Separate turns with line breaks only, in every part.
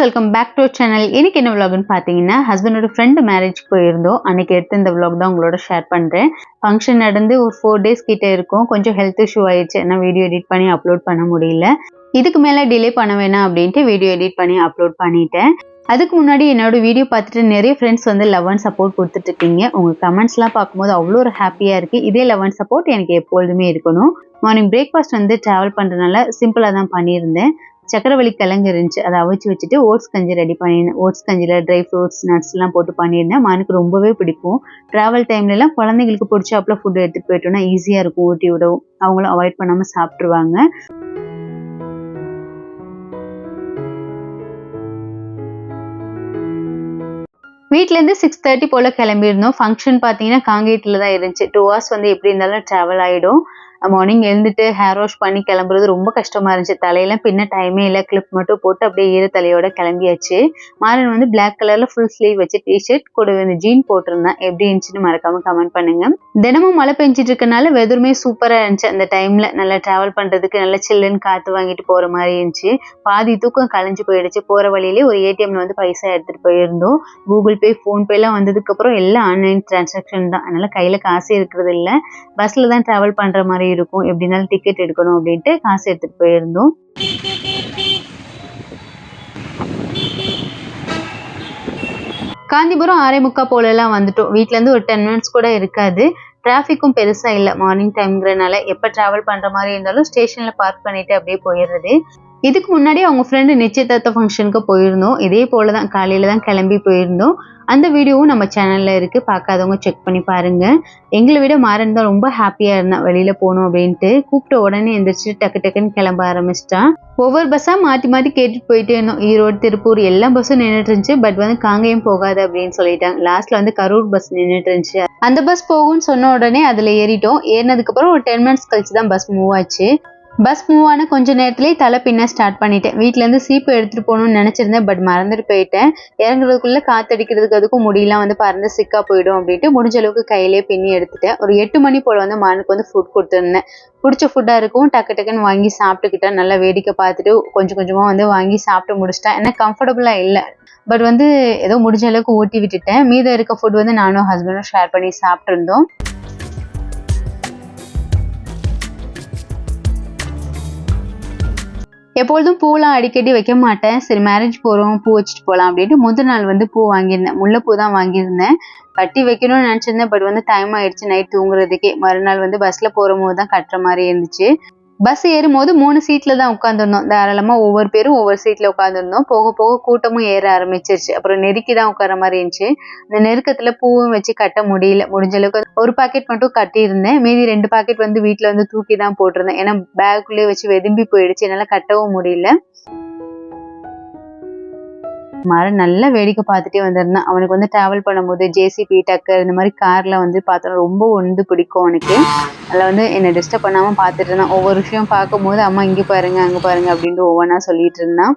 Friends welcome back to channel இன்னைக்கு என்ன vlogனு பார்த்தீங்கன்னா ஹஸ்பண்டோட ஃப்ரெண்டு மேரேஜ் போயிருந்தோம். அன்னைக்கு எடுத்து இந்த விலாக் தான் உங்களோட ஷேர் பண்ணுறேன் ஃபங்க்ஷன் நடந்து ஒரு ஃபோர் டேஸ் கிட்ட இருக்கும். கொஞ்சம் ஹெல்த் இஷ்யூ ஆயிடுச்சு. ஏன்னா வீடியோ எடிட் பண்ணி அப்லோட் பண்ண முடியல. இதுக்கு மேலே டிலே பண்ண வேணாம் அப்படின்ட்டு வீடியோ எடிட் பண்ணி அப்லோட் பண்ணிட்டேன். அதுக்கு முன்னாடி என்னோட வீடியோ பார்த்துட்டு நிறைய ஃப்ரெண்ட்ஸ் வந்து லவ் அண்ட் சப்போர்ட் கொடுத்துட்டு இருக்கீங்க. உங்கள் கமெண்ட்ஸ்லாம் பார்க்கும்போது அவ்வளோ ஒரு ஹாப்பியாக இருக்குது இதே லவ் அண்ட் சப்போர்ட் எனக்கு எப்பொழுதுமே இருக்கணும். மார்னிங் பிரேக்ஃபாஸ்ட் வந்து ட்ராவல் பண்ணுறதுனால சிம்பிளாக தான் பண்ணியிருந்தேன். சக்கரவள்ளி கிழங்கு இருந்துச்சு. அதை அவிச்சு வச்சுட்டு ஓட்ஸ் கஞ்சி ரெடி பண்ணியிருந்தேன் ஓட்ஸ் கஞ்சியில் ட்ரை ஃப்ரூட்ஸ் நட்ஸ்லாம் போட்டு பண்ணியிருந்தேன் மனுக்கு ரொம்பவே பிடிக்கும். ட்ராவல் டைம்லலாம் குழந்தைங்களுக்கு பிடிச்சாப்புல ஃபுட் எடுத்துகிட்டு போயிட்டோம்னா ஈஸியாக இருக்கும். ஊட்டி விடவும். அவங்களும் அவாய்ட் பண்ணாமல் சாப்பிட்ருவாங்க வீட்டிலேருந்து சிக்ஸ் தேர்ட்டி போல் கிளம்பியிருந்தோம். ஃபங்க்ஷன் பார்த்தீங்கன்னா காங்கேட்டில் தான் இருந்துச்சு. டூ ஹவர்ஸ் வந்து எப்படி இருந்தாலும் ட்ராவல் ஆகிடும் மார்னிங் எழுந்துட்டு ஹேர் வாஷ் பண்ணி கிளம்புறது ரொம்ப கஷ்டமா இருந்துச்சு. தலையெல்லாம் பின்ன டைமே இல்லை. கிளிப் மட்டும் போட்டு அப்படியே ஈர தலையோட கிளம்பியாச்சு. மாறன் வந்து பிளாக் கலர்ல ஃபுல் ஸ்லீவ் வச்சு டிஷர்ட் கூட வந்து ஜீன் போட்டிருந்தேன். எப்படி இருந்துச்சுன்னு மறக்காம கமெண்ட் பண்ணுங்க. தினமும் மழை பெஞ்சிட்டு இருக்கனால வெதருமே சூப்பரா இருந்துச்சு. அந்த டைம்ல நல்லா டிராவல் பண்றதுக்கு நல்லா சில்லுன்னு காத்து வாங்கிட்டு போற மாதிரி இருந்துச்சு. பாதி தூக்கம் கலைஞ்சு போயிடுச்சு. போற வழியிலே ஒரு ஏடிஎம்ல வந்து பைசா எடுத்துட்டு போயிருந்தோம். கூகுள் பே ஃபோன் பே எல்லாம் வந்ததுக்கு அப்புறம் எல்லாம் ஆன்லைன் டிரான்சாக்ஷன் தான். அதனால கையில காசே இருக்கிறது இல்ல. பஸ்ல தான் டிராவல் பண்ற மாதிரி இருக்கும். எப்படினாலும் டிக்கெட் எடுக்கணும் அப்படின்ட்டு காசு எடுத்துட்டு போயிருந்தோம். காந்திபுரம் ஆறே முக்கா போலலாம் வந்துட்டோம். வீட்ல இருந்து ஒரு டென் மினிட்ஸ் கூட இருக்காது. டிராஃபிக்கும் பெருசா இல்லை. மார்னிங் டைம்ங்கிறனால எப்போ டிராவல் பண்ற மாதிரி இருந்தாலும் ஸ்டேஷன்ல பார்க் பண்ணிட்டு அப்படியே போயிடுறது. இதுக்கு முன்னாடி அவங்க ஃப்ரெண்டு நிச்சயதார்த்த ஃபங்க்ஷனுக்கு போயிருந்தோம். இதே போல தான் காலையில தான் கிளம்பி போயிருந்தோம். அந்த வீடியோவும் நம்ம சேனலில் இருக்குது பார்க்காதவங்க செக் பண்ணி பாருங்க. எங்களை விட மாறன் தான் ரொம்ப ஹாப்பியாக இருந்தான் வெளியில் போகணும் அப்படின்ட்டு கூப்பிட்ட உடனே எந்திரிச்சு டக்கு டக்குன்னு கிளம்ப ஆரம்பிச்சிட்டான் ஒவ்வொரு பஸ்ஸாக மாற்றி மாற்றி கேட்டுட்டு போயிட்டே இருந்தோம். ஈரோடு திருப்பூர் எல்லா பஸ்ஸும் நின்றுட்டு இருந்துச்சு. பட் வந்து காங்கேயம் போகாது அப்படின்னு சொல்லிட்டாங்க. லாஸ்ட்டில் வந்து கரூர் பஸ் நின்றுட்டு இருந்துச்சு. அந்த பஸ் போகும்னு சொன்ன உடனே அதில் ஏறிட்டோம். ஏறினதுக்கப்புறம் ஒரு டென் மினிட்ஸ் கழிச்சு தான் பஸ் மூவ் ஆச்சு. பஸ் மூவ் ஆன கொஞ்ச நேரத்திலேயே தலை பின்ன ஸ்டார்ட் பண்ணிட்டேன். வீட்ல இருந்து சீப்பு எடுத்துட்டு போகணும்னு நினைச்சிருந்தேன் பட் மறந்துட்டு போயிட்டேன். இறங்குறதுக்குள்ள காத்தடிக்கிறதுக்கு அதுக்கும் முடியெல்லாம் வந்து பறந்து சிக்கா போயிடும் அப்படின்ட்டு முடிஞ்ச அளவுக்கு கையிலே பின்னி எடுத்துட்டேன். ஒரு எட்டு மணி போல வந்து மானுக்கு வந்து ஃபுட் கொடுத்துருந்தேன். பிடிச்ச ஃபுட்டா இருக்கும் டக்கு டக்குன்னு வாங்கி சாப்பிட்டுக்கிட்டேன் நல்லா வேடிக்கை பார்த்துட்டு கொஞ்சம் கொஞ்சமா வந்து வாங்கி சாப்பிட்டு முடிச்சிட்டேன். ஏன்னா கம்ஃபர்டபுளா இல்லை. பட் வந்து ஏதோ முடிஞ்ச அளவுக்கு ஊட்டி விட்டுட்டேன். மீதம் இருக்க ஃபுட் வந்து நானும் ஹஸ்பண்டும் ஷேர் பண்ணி சாப்பிட்ருந்தோம் எப்பொழுதும் பூலாம் அடிக்கடி வைக்க மாட்டேன். சரி மேரேஜ் போகிறோம் பூ வச்சுட்டு போகலாம் அப்படின்ட்டு முதல் நாள் வந்து பூ வாங்கியிருந்தேன். முல்லைப்பூ தான் வாங்கியிருந்தேன். கட்டி வைக்கணும்னு நினச்சிருந்தேன் பட் வந்து டைம் ஆயிடுச்சு நைட் தூங்குறதுக்கே. மறுநாள் வந்து பஸ்ஸில் போகிற போது தான் கட்டுற மாதிரி இருந்துச்சு. பஸ் ஏறும் போது மூணு சீட்ல தான் உட்காந்துருந்தோம் தாராளமா ஒவ்வொரு பேரும் ஒவ்வொரு சீட்ல உட்காந்துருந்தோம் போக போக கூட்டமும் ஏற ஆரம்பிச்சிருச்சு. அப்புறம் நெருக்கி தான் உட்கார மாதிரி இருந்துச்சு. அந்த நெருக்கத்துல பூவும் வச்சு கட்ட முடியல. முடிஞ்ச அளவுக்கு ஒரு பாக்கெட் மட்டும் கட்டியிருந்தேன். மீதி ரெண்டு பாக்கெட் வந்து வீட்டுல வந்து தூக்கி தான் போட்டிருந்தேன். ஏன்னா பேக்குள்ளேயே வச்சு வெதும்பி போயிடுச்சு. என்னால கட்டவும் முடியல. மரம் நல்லா வேடிக்கை பார்த்துட்டே வந்திருந்தான். அவனுக்கு வந்து டிராவல் பண்ணும்போது ஜேசிபி டக்கர் இந்த மாதிரி கார்ல வந்து பார்த்தோம் ரொம்ப ஒன்று பிடிக்கும் அவனுக்கு. அதில் வந்து என்னை டிஸ்டர்ப் பண்ணாமல் பார்த்துட்டு இருந்தான். ஒவ்வொரு விஷயம் பார்க்கும்போது அம்மா இங்கே பாருங்க அங்கே பாருங்க அப்படின்ட்டு ஒவ்வொன்றா சொல்லிட்டு இருந்தான்.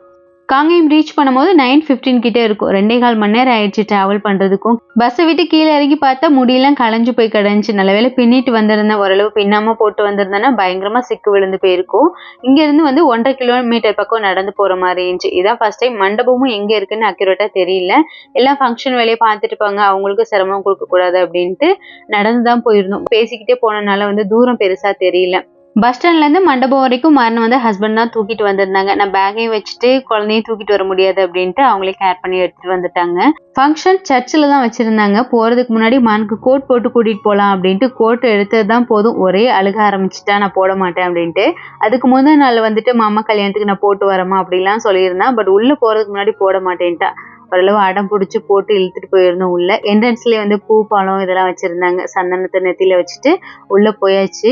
காங்கேயம் ரீச் பண்ணும்போது நைன் ஃபிஃப்டீன் கிட்டே இருக்கும். ரெண்டே கால் மணி நேரம் ஆயிடுச்சு ட்ராவல் பண்ணுறதுக்கும் பஸ்ஸை விட்டு கீழே இறங்கி பார்த்தா முடியெல்லாம் களைஞ்சு போய் கிடந்துச்சு. நல்லவேளை பின்னிட்டு வந்திருந்தேன். ஓரளவு பின்னாமல் போட்டு வந்திருந்தேன்னா பயங்கரமாக சிக்கு விழுந்து போயிருக்கும். இங்கேருந்து வந்து ஒன்றரை கிலோமீட்டர் பக்கம் நடந்து போகிற மாதிரி இருந்துச்சு. இதான் ஃபர்ஸ்ட் டைம் மண்டபமும் எங்கே இருக்குன்னு அக்யூரேட்டாக தெரியல. எல்லாம் ஃபங்க்ஷன் வேலையை பார்த்துட்டு இருப்பாங்க. அவங்களுக்கு சிரமம் கொடுக்கக்கூடாது அப்படின்ட்டு நடந்து தான் போயிருந்தோம். பேசிக்கிட்டே போனனால வந்து தூரம் பெருசாக தெரியல. பஸ் ஸ்டாண்ட்லேருந்து மண்டபம் வரைக்கும் மரணம் வந்து ஹஸ்பண்ட் தான் தூக்கிட்டு வந்திருந்தாங்க. நான் பேக்கையும் வச்சுட்டு குழந்தையும் தூக்கிட்டு வர முடியாது அப்படின்ட்டு அவங்களே கேர் பண்ணி எடுத்துட்டு வந்துட்டாங்க. ஃபங்க்ஷன் சர்ச்சில் தான் வச்சுருந்தாங்க. போகிறதுக்கு முன்னாடி மனுக்கு கோட் போட்டு கூட்டிகிட்டு போகலாம் அப்படின்ட்டு கோட் எடுத்தது தான் போதும். ஒரே அழுக ஆரம்பிச்சிட்டா நான் போட மாட்டேன் அப்படின்ட்டு. அதுக்கு முதல் நாள் வந்துட்டு மாமா கல்யாணத்துக்கு நான் போட்டு வரமா அப்படிலாம் சொல்லியிருந்தேன் பட் உள்ளே போகிறதுக்கு முன்னாடி போட மாட்டேன்ட்டா. ஓரளவு அடம் பிடிச்சி போட்டு இழுத்துட்டு போயிருந்தோம் உள்ள. என்ட்ரன்ஸ்லேயே வந்து பூ பழம் இதெல்லாம் வச்சுருந்தாங்க. சந்தனத்தை நெத்தியில் வச்சுட்டு உள்ளே போயாச்சு.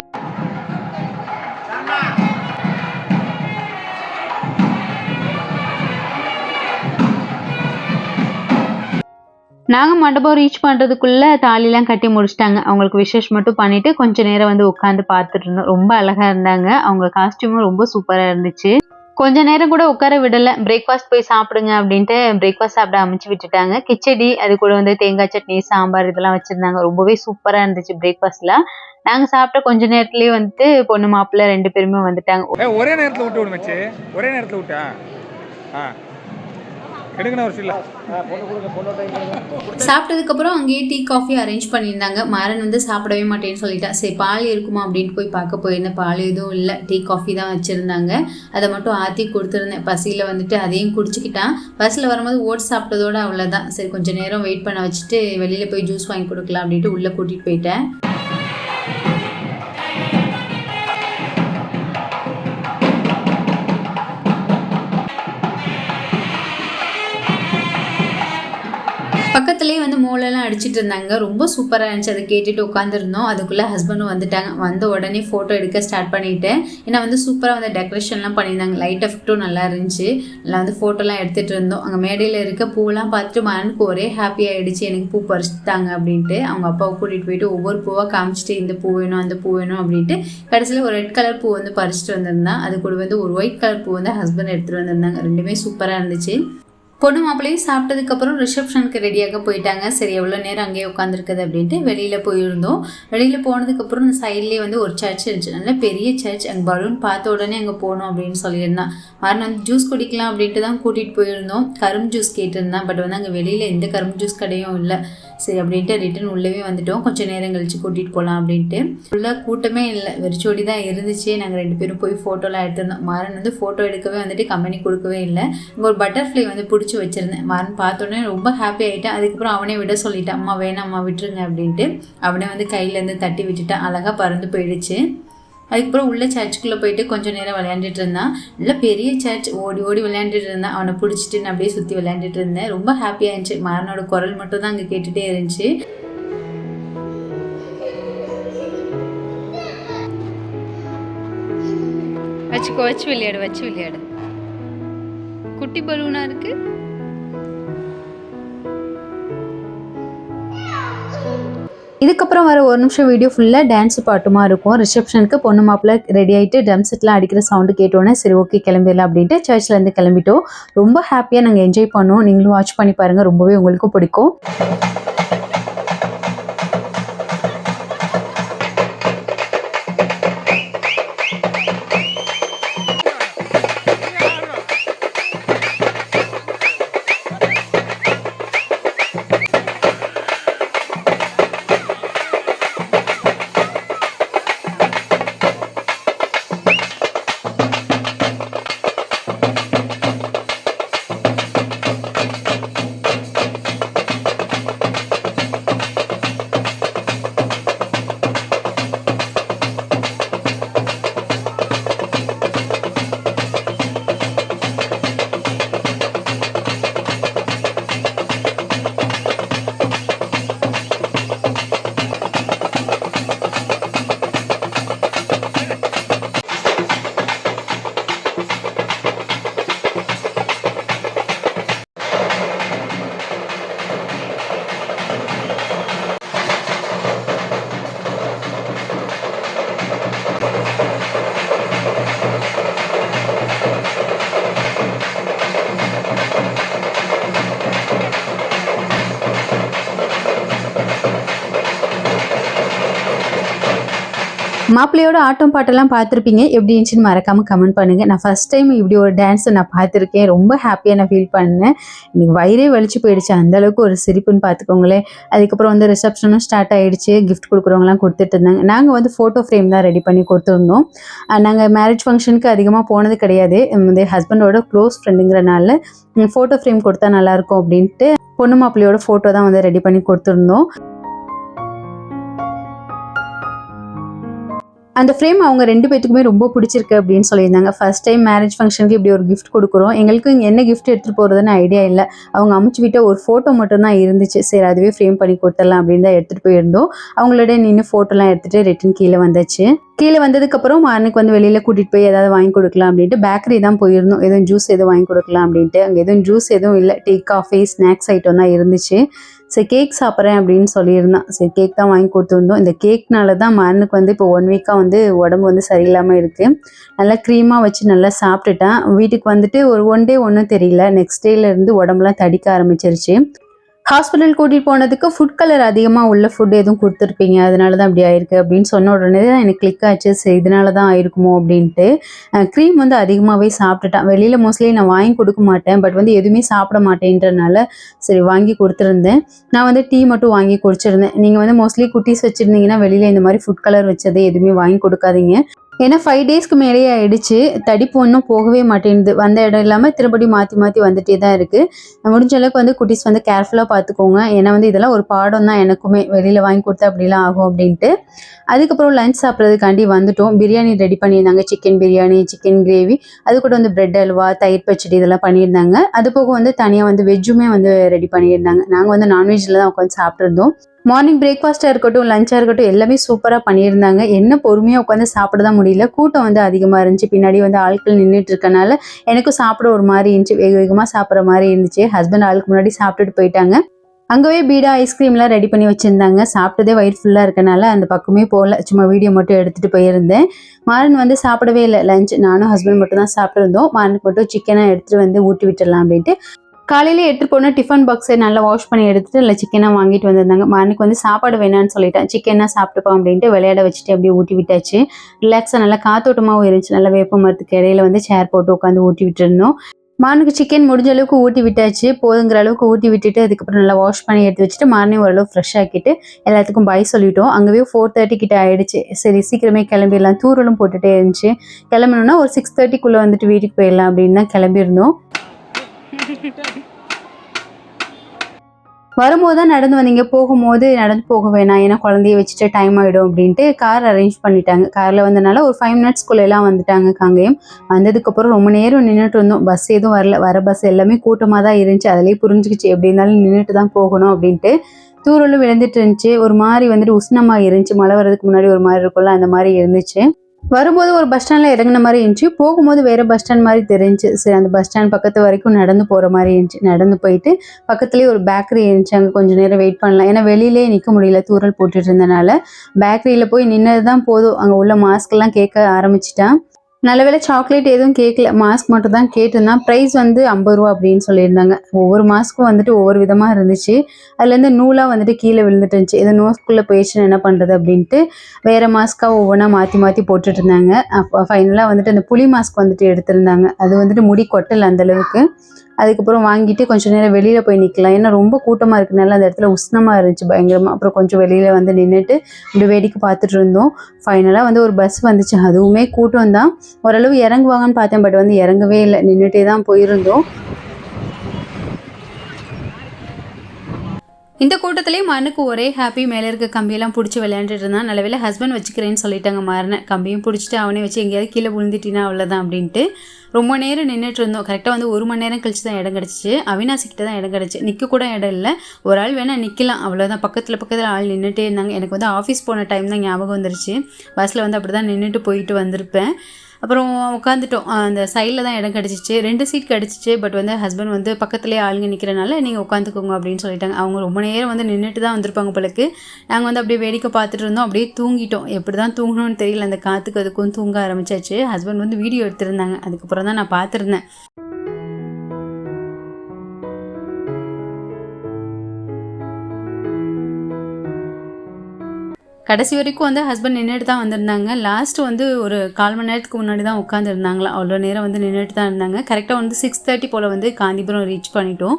நாங்கள் மண்டபம் ரீச் பண்ணுறதுக்குள்ளே தாலிலாம் கட்டி முடிச்சிட்டாங்க. அவங்களுக்கு விஷஸ் மட்டும் பண்ணிவிட்டு கொஞ்ச நேரம் வந்து உட்காந்து பார்த்துட்டு இருந்தோம். ரொம்ப அழகாக இருந்தாங்க. அவங்க காஸ்டியூமும் ரொம்ப சூப்பராக இருந்துச்சு. கொஞ்ச நேரம் கூட உட்கார விடலை. பிரேக்ஃபாஸ்ட் போய் சாப்பிடுங்க அப்படின்ட்டு பிரேக்ஃபாஸ்ட் சாப்பிட அமைச்சு விட்டுட்டாங்க. கிச்சடி அது கூட வந்து தேங்காய் சட்னி சாம்பார் இதெல்லாம் வச்சுருந்தாங்க. ரொம்பவே சூப்பராக இருந்துச்சு பிரேக்ஃபாஸ்ட்டில் நாங்கள் சாப்பிட்ட கொஞ்ச நேரத்துலேயே வந்துட்டு பொண்ணு மாப்பிள்ளை ரெண்டு பேருமே வந்துட்டாங்க.
ஒரே நேரத்தில் விட்டு ஒரே நேரத்தில் விட்டா? ஆ. எடுக்கணும் அவசியம்
சாப்பிட்டதுக்கப்புறம் அங்கேயே டீ காஃபி அரேஞ்ச் பண்ணியிருந்தாங்க. மாறன் வந்து சாப்பிடவே மாட்டேன்னு சொல்லிட்டா. சரி பால் இருக்குமா அப்படின்ட்டு போய் பார்க்க போயிருந்தேன். பால் எதுவும் இல்லை. டீ காஃபி தான் வச்சுருந்தாங்க. அதை மட்டும் ஆற்றி கொடுத்துருந்தேன். பசியில் வந்துட்டு அதையும் குடிச்சிக்கிட்டான். பஸ்ஸில் வரும்போது ஓட்ஸ் சாப்பிட்டதோட அவ்வளோதான் சரி கொஞ்சம் நேரம் வெயிட் பண்ண வச்சுட்டு வெளியில் போய் ஜூஸ் வாங்கி கொடுக்கலாம் அப்படின்ட்டு உள்ளே கூட்டிகிட்டு போயிட்டேன். அடிச்சிட்டு இருந்தாங்க ரொம்ப சூப்பராக இருந்துச்சு. அதை கேட்டுட்டு உட்காந்துருந்தோம் அதுக்குள்ளே ஹஸ்பண்டும் வந்துட்டாங்க. வந்த உடனே ஃபோட்டோ எடுக்க ஸ்டார்ட் பண்ணிட்டேன். ஏன்னா வந்து சூப்பராக வந்து டெக்கரேஷன்லாம் பண்ணியிருந்தாங்க. லைட் எஃபெக்ட்டும் நல்லா இருந்துச்சு. நல்லா வந்து ஃபோட்டோலாம் எடுத்துகிட்டு இருந்தோம். அங்கே மேடையில் இருக்க பூவெல்லாம் பார்த்துட்டு மனனுக்கு ஒரே ஹாப்பி ஆகிடுச்சு எனக்கு பூ பறிச்சுட்டாங்க அப்படின்ட்டு. அவங்க அப்பாவை கூட்டிகிட்டு போயிட்டு ஒவ்வொரு பூவாக காமிச்சிட்டு இந்த பூ வேணும் அந்த பூ வேணும் அப்படின்ட்டு கடைசியில் ஒரு ரெட் கலர் பூ வந்து பறிச்சிட்டு வந்திருந்தான் அது கூட வந்து ஒரு ஒயிட் கலர் பூ வந்து ஹஸ்பண்ட் எடுத்துகிட்டு வந்திருந்தாங்க. ரெண்டுமே சூப்பராக இருந்துச்சு. பொண்ணு மாப்பிள்ளையும் சாப்பிட்டதுக்கப்புறம் ரிசப்ஷனுக்கு ரெடியாக போயிட்டாங்க. சரி எவ்வளோ நேரம் அங்கேயே உட்காந்துருக்குது அப்படின்ட்டு வெளியில் போயிருந்தோம். வெளியில் போனதுக்கப்புறம் இந்த சைட்லேயே வந்து ஒரு சர்ச் இருந்துச்சு. நல்ல பெரிய சர்ச் அங்கே பலூன் பார்த்த உடனே அங்கே போகணும் அப்படின்னு சொல்லியிருந்தான். மறுநாள் வந்து ஜூஸ் குடிக்கலாம் அப்படின்ட்டு தான் கூட்டிகிட்டு போயிருந்தோம். கரும்பு ஜூஸ் கேட்டிருந்தான். பட் வந்து அங்கே வெளியில் எந்த கரும்பு ஜூஸ் கடையும் இல்லை. சரி அப்படின்ட்டு ரிட்டன் உள்ளவே வந்துட்டோம். கொஞ்சம் நேரம் கழிச்சு கூட்டிகிட்டு போகலாம் அப்படின்ட்டு. ஃபுல்லாக கூட்டமே இல்லை. வெறிச்சோடி தான் இருந்துச்சு. நாங்கள் ரெண்டு பேரும் போய் ஃபோட்டோலாம் எடுத்திருந்தோம். மாறன் வந்து ஃபோட்டோ எடுக்கவே வந்துட்டு கம்பெனி கொடுக்கவே இல்லை. ஒரு பட்டர்ஃப்ளை வந்து பிடிச்சி வச்சுருந்தேன். மாறன் பார்த்தோன்னே ரொம்ப ஹாப்பி ஆகிட்டேன் அதுக்கப்புறம் அவனே விட சொல்லிட்டான். அம்மா வேணாம்மா விட்டுருங்க அப்படின்ட்டு. அவனே வந்து கையிலேருந்து தட்டி விட்டுட்டான். அழகாக பறந்து போயிடுச்சு. அதுக்கப்புறம் உள்ள சர்ச்சுக்குள்ளே போயிட்டு கொஞ்சம் நேரம் விளையாண்டுட்டு இருந்தான். நல்ல பெரிய சர்ச் ஓடி ஓடி விளையாண்டுட்டு இருந்தேன். அவனை பிடிச்சிட்டு நான் அப்படியே சுற்றி விளையாண்டுட்டு இருந்தேன். ரொம்ப ஹாப்பியாக இருந்துச்சு. மாறனோட குரல் மட்டும் தான் அங்கே கேட்டுகிட்டே இருந்துச்சு.
வச்சுக்கோ வச்சு விளையாடு வச்சு விளையாடு. குட்டி பலூனாக இருக்குது
இதுக்கப்புறம் வர ஒரு நிமிஷம் வீடியோ ஃபுல்லாக டான்ஸ் பாட்டுமா இருக்கும். ரிசப்ஷனுக்கு பொண்ணு மாப்பிள்ள ரெடி ஆகிட்டு ட்ரம் செட்லாம் அடிக்கிற சவுண்டு கேட்டோன்னே சரி ஓகே கிளம்பிடலாம் அப்படின்ட்டு சர்ச்லேருந்து கிளம்பிட்டோம். ரொம்ப ஹாப்பியாக நாங்கள் என்ஜாய் பண்ணோம். நீங்களும் வாட்ச் பண்ணி பாருங்கள் ரொம்பவே உங்களுக்கும் பிடிக்கும். மாப்பிள்ளையோட ஆட்டம் பாட்டெல்லாம் பார்த்துருப்பீங்க. எப்படி இருந்துச்சுன்னு மறக்காமல் கமெண்ட் பண்ணுங்கள் நான் ஃபஸ்ட் டைம் இப்படி ஒரு டான்ஸை நான் பார்த்துருக்கேன். ரொம்ப ஹாப்பியாக நான் ஃபீல் பண்ணேன். எனக்கு வயிறே வலிச்சு போயிடுச்சு. அந்த அளவுக்கு ஒரு சிரிப்புன்னு பார்த்துக்கோங்களேன். அதுக்கப்புறம் வந்து ரிசப்ஷனும் ஸ்டார்ட் ஆகிடுச்சு கிஃப்ட் கொடுக்குறவங்களாம் கொடுத்துட்டு இருந்தாங்க. நாங்கள் வந்து ஃபோட்டோ ஃப்ரேம் தான் ரெடி பண்ணி கொடுத்துருந்தோம். நாங்கள் மேரேஜ் ஃபங்க்ஷனுக்கு அதிகமாக போனது கிடையாது. வந்து ஹஸ்பண்டோட க்ளோஸ் ஃப்ரெண்டுங்கிறனால ஃபோட்டோ ஃப்ரேம் கொடுத்தா நல்லாயிருக்கும் அப்படின்ட்டு பொண்ணு மாப்பிள்ளையோட ஃபோட்டோ தான் வந்து ரெடி பண்ணி கொடுத்துருந்தோம். அந்த ஃப்ரேம் அவங்க ரெண்டு பேத்துக்குமே ரொம்ப பிடிச்சிருக்கு அப்படின்னு சொல்லியிருந்தாங்க. ஃபர்ஸ்ட் டைம் மேரேஜ் ஃபங்க்ஷனுக்கு இப்படி ஒரு கிஃப்ட் கொடுக்குறோம். எங்களுக்கு என்ன கிஃப்ட் எடுத்துகிட்டு போகிறதுன்னு ஐடியா இல்லை. அவங்க அமுச்சு விட்ட ஒரு ஃபோட்டோ மட்டும் தான் இருந்துச்சு. சரி அதுவே ஃப்ரேம் பண்ணி கொடுத்துடலாம் அப்படின்னு தான் எடுத்துகிட்டு போயிருந்தோம். அவங்களோட நின்று ஃபோட்டோலாம் எடுத்துகிட்டு ரிட்டன் கீழே வந்துச்சு. கீழே வந்ததுக்கப்புறம் மார்னுக்கு வந்து வெளியில் கூட்டிகிட்டு போய் ஏதாவது வாங்கி கொடுக்கலாம் அப்படின்ட்டு பேக்கரி தான் போயிருந்தோம். எதுவும் ஜூஸ் எதுவும் வாங்கி கொடுக்கலாம் அப்படின்ட்டு. அங்கே எதுவும் ஜூஸ் எதுவும் இல்லை. டீ காஃபி ஸ்நாக்ஸ் ஐட்டம் தான் இருந்துச்சு. சரி கேக் சாப்பிட்றேன் அப்படின்னு சொல்லியிருந்தான் சரி கேக் தான் வாங்கி கொடுத்துருந்தோம். இந்த கேக்னால தான் மருனுக்கு வந்து இப்போ ஒன் வீக்காக வந்து உடம்பு வந்து சரியில்லாமல் இருக்குது நல்லா க்ரீமாக வச்சு நல்லா சாப்பிட்டுட்டேன் வீட்டுக்கு வந்துட்டு ஒரு ஒன் டே ஒன்றும் தெரியல. நெக்ஸ்ட் டேலேருந்து உடம்புலாம் தடிக்க ஆரம்பிச்சிருச்சு. ஹாஸ்பிட்டல் கூட்டிகிட்டு போனதுக்கு ஃபுட் கலர் அதிகமாக உள்ள ஃபுட் எதுவும் கொடுத்துருப்பீங்க. அதனால தான் அப்படி ஆயிருக்கு அப்படின்னு சொன்ன உடனே தான் எனக்கு கிளிக் ஆச்சு. சரி இதனால தான் ஆயிருக்குமோ அப்படின்ட்டு. க்ரீம் வந்து அதிகமாகவே சாப்பிட்டுட்டேன். வெளியில் மோஸ்ட்லி நான் வாங்கி கொடுக்க மாட்டேன். பட் வந்து எதுவுமே சாப்பிட மாட்டேன்றனால சரி வாங்கி கொடுத்துருந்தேன். நான் வந்து டீ மட்டும் வாங்கி குடிச்சிருந்தேன். நீங்கள் வந்து மோஸ்ட்லி குட்டீஸ் வச்சுருந்தீங்கன்னா வெளியில் இந்த மாதிரி ஃபுட் கலர் வச்சது எதுவுமே வாங்கி கொடுக்காதீங்க. ஏன்னா ஃபைவ் டேஸ்க்கு மேலேயே ஆயிடுச்சு. தடிப்பு ஒன்றும் போகவே மாட்டேங்குது. வந்த இடம் இல்லாமல் திருப்படி மாற்றி மாற்றி வந்துட்டே தான் இருக்குது முடிஞ்ச அளவுக்கு வந்து குட்டீஸ் வந்து கேர்ஃபுல்லாக பார்த்துக்கோங்க ஏன்னா வந்து இதெல்லாம் ஒரு பாடம் தான் எனக்குமே. வெளியில் வாங்கி கொடுத்தா அப்படிலாம் ஆகும் அப்படின்ட்டு. அதுக்கப்புறம் லஞ்ச் சாப்பிட்றதுக்காண்டி வந்துட்டோம். பிரியாணி ரெடி பண்ணியிருந்தாங்க. சிக்கன் பிரியாணி சிக்கன் கிரேவி அது கூட வந்து பிரெட் அல்வா தயிர் பச்சடி இதெல்லாம் பண்ணியிருந்தாங்க. அது போக வந்து தனியாக வந்து வெஜ்ஜுமே வந்து ரெடி பண்ணியிருந்தாங்க. நாங்கள் வந்து நான்வெஜ்ல தான் உட்காந்து சாப்பிட்ருந்தோம் மார்னிங் பிரேக்ஃபாஸ்ட்டாக இருக்கட்டும் லஞ்சாக இருக்கட்டும் எல்லாமே சூப்பராக பண்ணியிருந்தாங்க. என்ன பொறுமையாக உட்காந்து சாப்பிட தான் முடியல. கூட்டம் வந்து அதிகமாக இருந்துச்சு. பின்னாடி வந்து ஆட்கள் நின்றுட்டு இருக்கனால எனக்கும் சாப்பிட ஒரு மாதிரி இருந்துச்சு. வேக வேகமாக சாப்பிட்ற மாதிரி இருந்துச்சு. ஹஸ்பண்ட் ஆளுக்கு முன்னாடி சாப்பிட்டுட்டு போயிட்டாங்க. அங்கவே பீடா ஐஸ்கிரீம்லாம் ரெடி பண்ணி வச்சுருந்தாங்க. சாப்பிட்டதே வயிறு ஃபுல்லாக இருக்கனால அந்த பக்கமே போகல. சும்மா வீடியோ மட்டும் எடுத்துகிட்டு போயிருந்தேன். மாறன் வந்து சாப்பிடவே இல்லை. லஞ்ச் நானும் ஹஸ்பண்ட் மட்டும் தான் சாப்பிட்ருந்தோம் மாறனுக்கு மட்டும் சிக்கனை எடுத்துகிட்டு வந்து ஊட்டி விட்டுடலாம் அப்படின்ட்டு காலையில எடுத்துட்டு போன டிஃபன் பாக்ஸை நல்லா வாஷ் பண்ணி எடுத்துட்டு இல்லை சிக்கனாக வாங்கிட்டு வந்திருந்தாங்க. மார்னிங் வந்து சாப்பாடு வேணான்னு சொல்லிட்டேன். சிக்கனாக சாப்பிட்டுப்போம் அப்படின்ட்டு விளையாட வச்சுட்டு அப்படியே ஊட்டி விட்டாச்சு. ரிலாக்ஸாக நல்லா காத்தோட்டமாகவும் இருந்துச்சு. நல்லா வேப்ப மரத்துக்கு இடையில வந்து சேர் போட்டு உட்காந்து ஊட்டி விட்டுருந்தோம். மார்னுக்கு சிக்கன் முடிஞ்ச அளவுக்கு ஊட்டி விட்டாச்சு. போதுங்கிற அளவுக்கு ஊட்டி விட்டுட்டு அதுக்கப்புறம் நல்லா வாஷ் பண்ணி எடுத்து வச்சுட்டு மார்னிங் ஓரளவு ஃப்ரெஷ் ஆக்கிட்டு எல்லாத்துக்கும் பை சொல்லிட்டோம். அங்கேயே ஃபோர் தேர்ட்டி கிட்ட ஆயிடுச்சு. சரி சீக்கிரமே கிளம்பிடலாம் தூரலும் போட்டுட்டே இருந்துச்சு. கிளம்பணும்னா ஒரு சிக்ஸ் தேர்ட்டிக்குள்ளே வந்துட்டு வீட்டுக்கு போயிடலாம் அப்படின்னு தான் கிளம்பியிருந்தோம். வரும்போது தான் நடந்து வந்தீங்க போகும்போது நடந்து போக வேணாம். ஏன்னா குழந்தைய வச்சுட்டு டைம் ஆகிடும் அப்படின்ட்டு கார் அரேஞ்ச் பண்ணிட்டாங்க. காரில் வந்தனால ஒரு ஃபைவ் மினிட்ஸ்க்குள்ள எல்லாம் வந்துட்டாங்க காங்கேயம். வந்ததுக்கப்புறம் ரொம்ப நேரம் நின்றுட்டு இருந்தோம். பஸ் எதுவும் வரல. வர பஸ் எல்லாமே கூட்டமாக தான் இருந்துச்சு. அதிலே புரிஞ்சுக்கிச்சு எப்படி இருந்தாலும் நின்றுட்டு தான் போகணும் அப்படின்ட்டு. தூரலும் விழுந்துட்டு இருந்துச்சு. ஒரு மாதிரி வந்துட்டு உஷ்ணமாக இருந்துச்சு. மழை வர்றதுக்கு முன்னாடி ஒரு மாதிரி இருக்கும்ல அந்த மாதிரி இருந்துச்சு. வரும்போது ஒரு பஸ் ஸ்டாண்டில் இறங்கின மாதிரி இருந்துச்சு. போகும்போது வேறு பஸ் ஸ்டாண்ட் மாதிரி தெரிஞ்சு. சரி அந்த பஸ் ஸ்டாண்ட் பக்கத்து வரைக்கும் நடந்து போகிற மாதிரி இருந்துச்சு. நடந்து போயிட்டு பக்கத்துலேயே ஒரு பேக்கரி இருந்துச்சு. அங்கே கொஞ்சம் நேரம் வெயிட் பண்ணலாம். ஏன்னா வெளியிலே நிற்க முடியல. தூரல் போட்டுட்டு இருந்தனால பேக்கரியில் போய் நின்னது தான் போதும். அங்கே உள்ள மாஸ்க்லாம் கேட்க ஆரம்பிச்சிட்டான். நல்ல வேளை சாக்லேட் எதுவும் கேட்கல மாஸ்க் மட்டும் தான் கேட்டிருந்தான் ப்ரைஸ் வந்து ஐம்பது ரூபா அப்படின்னு சொல்லியிருந்தாங்க. ஒவ்வொரு மாஸ்க்கும் வந்துட்டு ஒவ்வொரு விதமாக இருந்துச்சு. அதுலேருந்து நூலாக வந்துட்டு கீழே விழுந்துட்டு இருந்துச்சு இது நோஸ்க்குள்ளே போயிடுச்சுன்னு என்ன பண்ணுறது அப்படின்ட்டு வேறு மாஸ்க்காக ஒவ்வொன்றா மாற்றி மாற்றி போட்டுட்டு இருந்தாங்க ஃபைனலாக வந்துட்டு அந்த புளி மாஸ்க் வந்துட்டு எடுத்திருந்தாங்க. அது வந்துட்டு முடி கொட்டலை அந்தளவுக்கு அதுக்கப்புறம் வாங்கிட்டு கொஞ்சம் நேரம் வெளியில் போய் நிற்கலாம் ஏன்னா ரொம்ப கூட்டமாக இருக்கனால அந்த இடத்துல உஷ்ணமாக இருந்துச்சு பயங்கரமாக அப்புறம் கொஞ்சம் வெளியில் வந்து நின்றுட்டு இப்படி வேடிக்கை பார்த்துட்டு இருந்தோம். ஃபைனலாக வந்து ஒரு பஸ் வந்துச்சு. அதுவுமே கூட்டம் தான் ஓரளவு இறங்குவாங்கன்னு பார்த்தேன். பட் வந்து இறங்கவே இல்லை. நின்றுட்டே தான் போயிருந்தோம்.
இந்த கூட்டத்திலேயே மனுக்கு ஒரே ஹாப்பி மேலே இருக்க கம்பியெல்லாம் பிடிச்சி விளையாண்டுட்டு இருந்தான். நல்ல வேலை ஹஸ்பண்ட் வச்சுக்கிறேன்னு சொல்லிட்டாங்க மாறினேன் கம்பியும் பிடிச்சிட்டு அவனே வச்சு எங்கேயாவது கீழே விழுந்துட்டினா அவ்வளோதான் அப்படின்ட்டு ரொம்ப நேரம் நின்றுட்டு இருந்தோம். கரெக்டாக வந்து ஒரு மணி நேரம் கழிச்சு தான் இடம் கிடச்சிச்சு. அவினாசி கிட்ட தான் இடம் கிடச்சி. நிற்க கூட இடம் இல்லை. ஒரு ஆள் வேணால் நிற்கலாம் அவ்வளோதான் பக்கத்தில் பக்கத்தில் ஆள் நின்றுட்டே இருந்தாங்க. எனக்கு வந்து ஆஃபீஸ் போன டைம் தான் ஞாபகம் வந்துருச்சு. பஸ்ஸில் வந்து அப்படி தான் நின்றுட்டு போயிட்டு வந்திருப்பேன். அப்புறம் உட்காந்துட்டோம் அந்த சைடில் தான் இடம் கிடச்சிச்சு. ரெண்டு சீட் கிடச்சிச்சு பட் வந்து ஹஸ்பண்ட் வந்து பக்கத்துலேயே ஆளுங்க நிற்கிறனால நீங்கள் உட்காந்துக்கோங்க அப்படின்னு சொல்லிட்டாங்க. அவங்க ரொம்ப நேரம் வந்து நின்றுட்டு தான் வந்திருப்பாங்க போலக்கு நாங்கள் வந்து அப்படியே வேடிக்கை பார்த்துட்டு இருந்தோம். அப்படியே தூங்கிட்டோம். எப்படி தான் தூங்கணும்னு தெரியல. அந்த காற்றுக்கு அதுக்கும் தூங்க ஆரம்பிச்சாச்சு. ஹஸ்பண்ட் வந்து வீடியோ எடுத்திருந்தாங்க. அதுக்கப்புறம் தான் நான் பார்த்துருந்தேன். கடைசி வரைக்கும் வந்து ஹஸ்பண்ட் நின்றுட்டு தான் வந்திருந்தாங்க. லாஸ்ட் வந்து ஒரு கால் மணி நேரத்துக்கு முன்னாடி தான் உட்காந்துருந்தாங்களா அவ்வளோ நேரம் வந்து நின்றுட்டு தான் இருந்தாங்க. கரெக்டாக வந்து சிக்ஸ் தேர்ட்டி போல் வந்து காந்திபுரம் ரீச் பண்ணிட்டோம்.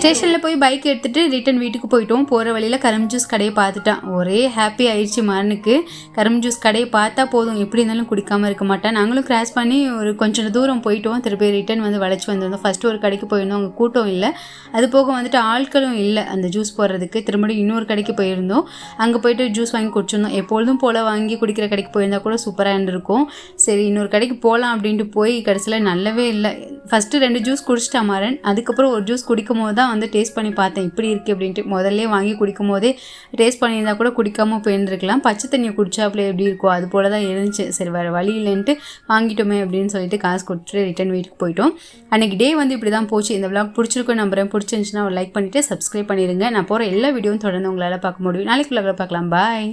ஸ்டேஷனில் போய் பைக் எடுத்துகிட்டு ரிட்டன் வீட்டுக்கு போயிட்டோம். போகிற வழியில் கரும்பு ஜூஸ் கடையை பார்த்துட்டான். ஒரே ஹாப்பி ஆயிடுச்சு மரனுக்கு கரும்பு ஜூஸ் கடையை பார்த்தா போதும். எப்படி இருந்தாலும் குடிக்காமல் இருக்க மாட்டான். நாங்களும் கிராஸ் பண்ணி ஒரு கொஞ்சம் தூரம் போயிட்டோம். திருப்பி ரிட்டன் வந்து வளைச்சி வந்திருந்தோம். ஃபஸ்ட்டு ஒரு கடைக்கு போயிருந்தோம். அங்கே கூட்டம் இல்லை. அது போக வந்துட்டு ஆட்களும் இல்லை அந்த ஜூஸ் போடுறதுக்கு. திரும்படியும் இன்னொரு கடைக்கு போயிருந்தோம். அங்கே போயிட்டு ஜூஸ் வாங்கி குடிச்சிருந்தோம். எப்பொழுதும் போல் வாங்கி குடிக்கிற கடைக்கு போயிருந்தா கூட சூப்பராக இருந்திருக்கும். சரி இன்னொரு கடைக்கு போகலாம் அப்படின்ட்டு போய் கடைசியில் நல்லவே இல்லை. ஃபஸ்ட்டு ரெண்டு ஜூஸ் குடிச்சிட்டா மாறன். அதுக்கப்புறம் ஒரு ஜூஸ் குடிக்கும் போது தான் வந்து டேஸ்ட் பண்ணி பார்த்தேன். இப்படி இருக்குது அப்படின்ட்டு. முதல்ல வாங்கி குடிக்கும் போதே டேஸ்ட் பண்ணியிருந்தா கூட குடிக்காமல் போயிருந்துருக்கலாம். பச்சை தண்ணியை குடிச்சாப்புல எப்படி இருக்கும் அது போல தான் இருந்துச்சு. சரி வேறு வழி இல்லைன்ட்டு வாங்கிட்டோமே அப்படின்னு சொல்லிட்டு காசு கொடுத்துட்டு ரிட்டன் வீட்டுக்கு போயிட்டோம். அன்றைக்கி டே வந்து இப்படி தான் போச்சு. இந்த விளாக் பிடிச்சிருக்கோம் நம்புறேன். பிடிச்சிருந்துச்சுன்னா ஒரு லைக் பண்ணிவிட்டு சப்ஸ்கிரைப் பண்ணிடுங்க. நான் போகிற எல்லா வீடியோவும் தொடர்ந்து உங்களால் பார்க்க முடியும். நாளைக்கு பார்க்கலாம். பாய்